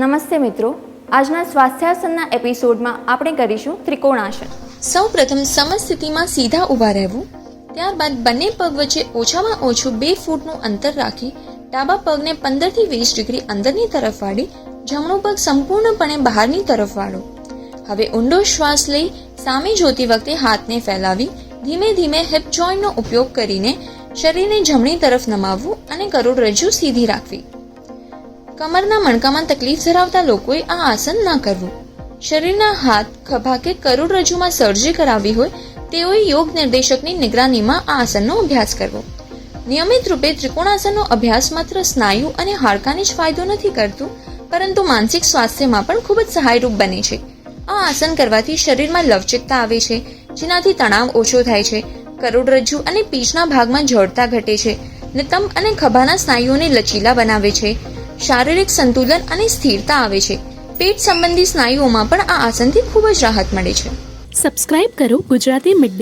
નમસ્તે મિત્રો. આજના સ્વાસ્થ્યાસનના એપિસોડમાં આપણે કરીશું ત્રિકોણાસન. સૌ પ્રથમ સમસ્થિતિમાં સીધા ઊભા રહેવું. ત્યારબાદ બંને પગ વચ્ચે ઓછામાં ઓછું બે ફૂટનું અંતર રાખી, ડાબા પગને પંદરથી વીસ ડિગ્રી અંદરની તરફ વાળી, જમણો પગ સંપૂર્ણપણે બહારની તરફ વાળો. હવે ઊંડો શ્વાસ લઈ સામે જોતી વખતે હાથને ફેલાવી, ધીમે ધીમે હિપ જોઈન્ટનો ઉપયોગ કરીને શરીરને જમણી તરફ નમાવવું અને કરોડરજ્જુ સીધી રાખવી. કમરના મણકામાં તકલીફ ધરાવતા લોકોએ આ આસન ના કરવું. શરીરના હાથ, ખભા કે કરોડરજ્જુમાં સર્જરી કરાવવી હોય, તેઓએ યોગ નિર્દેશકની નિગરાનીમાં આ આસનનો અભ્યાસ કરવો. નિયમિત રૂપે ત્રિકોણાસનનો અભ્યાસ માત્ર સ્નાયુ અને હાડકાને જ ફાયદો નથી કરતું, પરંતુ માનસિક સ્વાસ્થ્યમાં પણ ખૂબ જ સહાયરૂપ બને છે. આ આસન કરવાથી શરીરમાં લવચિકતા આવે છે, જેનાથી તણાવ ઓછો થાય છે કરોડરજ્જુ અને પીચના ભાગમાં જડતા ઘટે છે નિતંબ અને ખભાના સ્નાયુઓને લચીલા બનાવે છે શારીરિક સંતુલન અને સ્થિરતા આવે છે. પેટ સંબંધી સ્નાયુઓમાં પણ આ આસનથી ખૂબ જ રાહત મળે છે. સબસ્ક્રાઇબ કરો ગુજરાતી મિડ